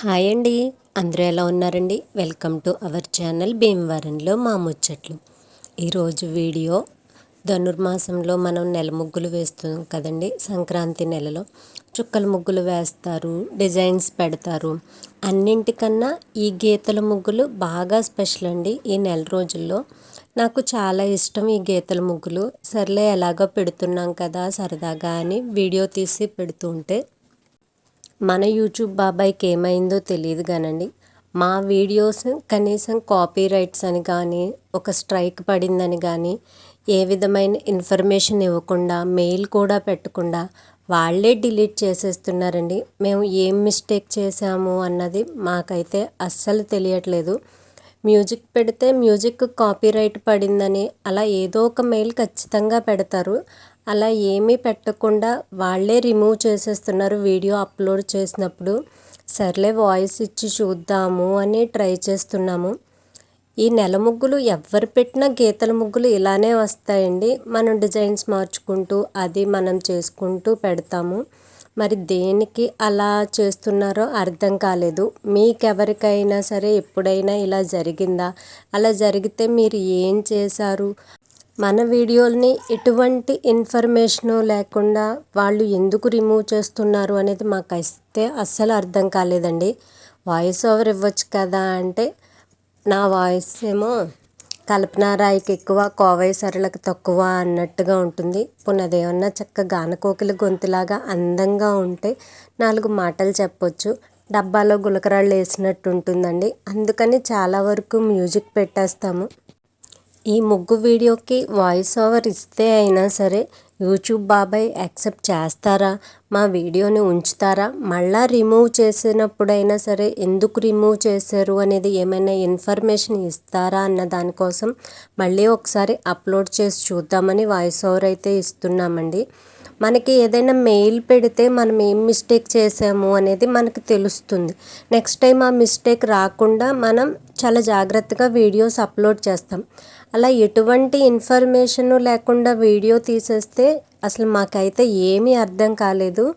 Hi అండి. అందరూ ఎలా ఉన్నారండి? వెల్కమ్ టు అవర్ ఛానల్ భీమవరంలో మా ముచ్చట్లు. ఈరోజు వీడియో ధనుర్మాసంలో మనం నెల ముగ్గులు వేస్తున్నాం కదండి సంక్రాంతి నెలలో. చుక్కల ముగ్గులు వేస్తారు డిజైన్స్ పెడతారు. అన్నింటికన్నా ఈ గీతల ముగ్గులు బాగా స్పెషల్ అండి ఈ నెల రోజుల్లో. నాకు చాలా ఇష్టం ఈ గీతల ముగ్గులు. సర్లే ఎలాగో పెడుతున్నాం కదా సరదాగా అని వీడియో తీసి పెడుతుంటే మన యూట్యూబ్ బాబాయ్కి ఏమైందో తెలియదు కానండి. మా వీడియోస్ కనీసం కాపీ రైట్స్ అని కానీ ఒక స్ట్రైక్ పడిందని కానీ ఏ విధమైన ఇన్ఫర్మేషన్ ఇవ్వకుండా మెయిల్ కూడా పెట్టకుండా వాళ్ళే డిలీట్ చేసేస్తున్నారండి. మేము ఏం మిస్టేక్ చేసాము అన్నది మాకైతే అస్సలు తెలియట్లేదు. మ్యూజిక్ పెడితే మ్యూజిక్ కాపీరైట్ పడిందని అలా ఏదో ఒక మెయిల్ ఖచ్చితంగా పెడతారు. అలా ఏమీ పెట్టకుండా వాళ్ళే రిమూవ్ చేసేస్తున్నారు వీడియో అప్లోడ్ చేసినప్పుడు. సర్లే వాయిస్ ఇచ్చి చూద్దాము అని ట్రై చేస్తున్నాము. ఈ నెల ముగ్గులు ఎవరు పెట్టినా గీతల ముగ్గులు ఇలానే వస్తాయండి. మనం డిజైన్స్ మార్చుకుంటూ అది మనం చేసుకుంటూ పెడతాము. మరి దేనికి అలా చేస్తున్నారో అర్థం కాలేదు. మీకెవరికైనా సరే ఎప్పుడైనా ఇలా జరిగిందా? అలా జరిగితే మీరు ఏం చేశారు? మన వీడియోల్ని ఎటువంటి ఇన్ఫర్మేషను లేకుండా వాళ్ళు ఎందుకు రిమూవ్ చేస్తున్నారు అనేది మాకు అయితే అస్సలు అర్థం కాలేదండి. వాయిస్ ఓవర్ ఇవ్వచ్చు కదా అంటే నా వాయిస్ ఏమో కల్పనారాయికి ఎక్కువ కోవై సరళకు తక్కువ అన్నట్టుగా ఉంటుంది. పునదేమన్నా చక్క గానకోకిల గొంతులాగా అందంగా ఉంటే నాలుగు మాటలు చెప్పొచ్చు. డబ్బాలో గులకరాళ్ళు వేసినట్టు ఉంటుందండి. అందుకని చాలా వరకు మ్యూజిక్ పెట్టేస్తాము. ఈ ముగ్గు వీడియోకి వాయిస్ ఓవర్ ఇస్తే అయినా సరే యూట్యూబ్ బాబాయ్ యాక్సెప్ట్ చేస్తారా? మా వీడియోని ఉంచుతారా? మళ్ళా రిమూవ్ చేసినప్పుడైనా సరే ఎందుకు రిమూవ్ చేశారు అనేది ఏమైనా ఇన్ఫర్మేషన్ ఇస్తారా అన్న దానికోసం మళ్ళీ ఒకసారి అప్లోడ్ చేసి చూద్దామని వాయిస్ ఓవర్ అయితే ఇస్తున్నామండి. మనకి ఏదైనా మెయిల్ పెడితే మనం ఏం మిస్టేక్ చేసాము అనేది మనకు తెలుస్తుంది. నెక్స్ట్ టైం ఆ మిస్టేక్ రాకుండా మనం చాలా జాగ్రత్తగా వీడియోస్ అప్లోడ్ చేస్తాం. అలా ఎటువంటి ఇన్ఫర్మేషన్ లేకుండా వీడియో తీసేస్తే అసలు మాకైతే ఏమీ అర్థం కాలేదు.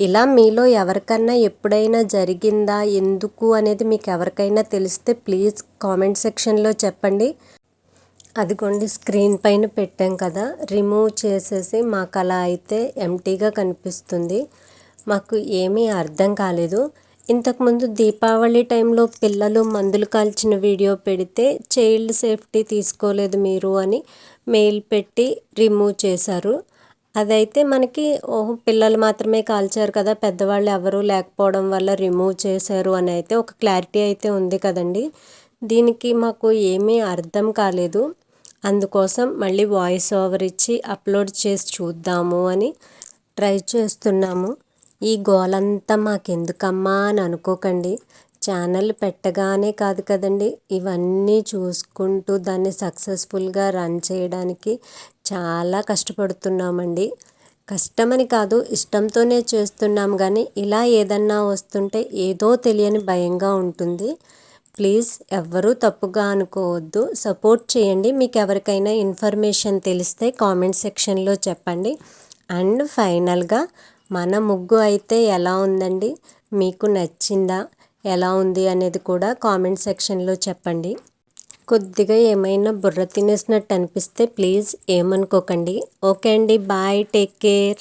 ఇలా మీలో ఎవరికన్నా ఎప్పుడైనా జరిగిందా? ఎందుకు? అనేది మీకు ఎవరికైనా తెలిస్తే ప్లీజ్ కామెంట్ సెక్షన్లో చెప్పండి. అదిగోండి స్క్రీన్ పైన పెట్టాం కదా. రిమూవ్ చేసేసి మాకు అలా అయితే ఎంటీగా కనిపిస్తుంది. మాకు ఏమీ అర్థం కాలేదు. ఇంతకుముందు దీపావళి టైంలో పిల్లలు మందులు కాల్చిన వీడియో పెడితే చైల్డ్ సేఫ్టీ తీసుకోలేదు మీరు అని మెయిల్ పెట్టి రిమూవ్ చేశారు. అదైతే మనకి ఓహో పిల్లలు మాత్రమే కాల్చారు కదా పెద్దవాళ్ళు ఎవరూ లేకపోవడం వల్ల రిమూవ్ చేశారు అని అయితే ఒక క్లారిటీ అయితే ఉంది కదండి. దీనికి మాకు ఏమీ అర్థం కాలేదు. అందుకోసం మళ్ళీ వాయిస్ ఓవర్ ఇచ్చి అప్లోడ్ చేసి చూద్దాము అని ట్రై చేస్తున్నాము. ఈ గోలంతా మాకెందుకమ్మా అని అనుకోకండి. ఛానల్ పెట్టగానే కాదు కదండి ఇవన్నీ చూసుకుంటూ దాన్ని సక్సెస్ఫుల్గా రన్ చేయడానికి చాలా కష్టపడుతున్నామండి. కష్టమని కాదు ఇష్టంతోనే చేస్తున్నాం కానీ ఇలా ఏదన్నా వస్తుంటే ఏదో తెలియని భయంగా ఉంటుంది. ప్లీజ్ ఎవ్వరూ తప్పుగా అనుకోవద్దు. సపోర్ట్ చేయండి. మీకు ఎవరికైనా ఇన్ఫర్మేషన్ తెలిస్తే కామెంట్ సెక్షన్లో చెప్పండి. అండ్ ఫైనల్గా మన ముగ్గు అయితే ఎలా ఉందండి? మీకు నచ్చిందా? ఎలా ఉంది అనేది కూడా కామెంట్ సెక్షన్లో చెప్పండి. కొద్దిగా ఏమైనా బుర్ర తినేసినట్టు అనిపిస్తే ప్లీజ్ ఏమనుకోకండి. ఓకే అండి. బాయ్. Take care.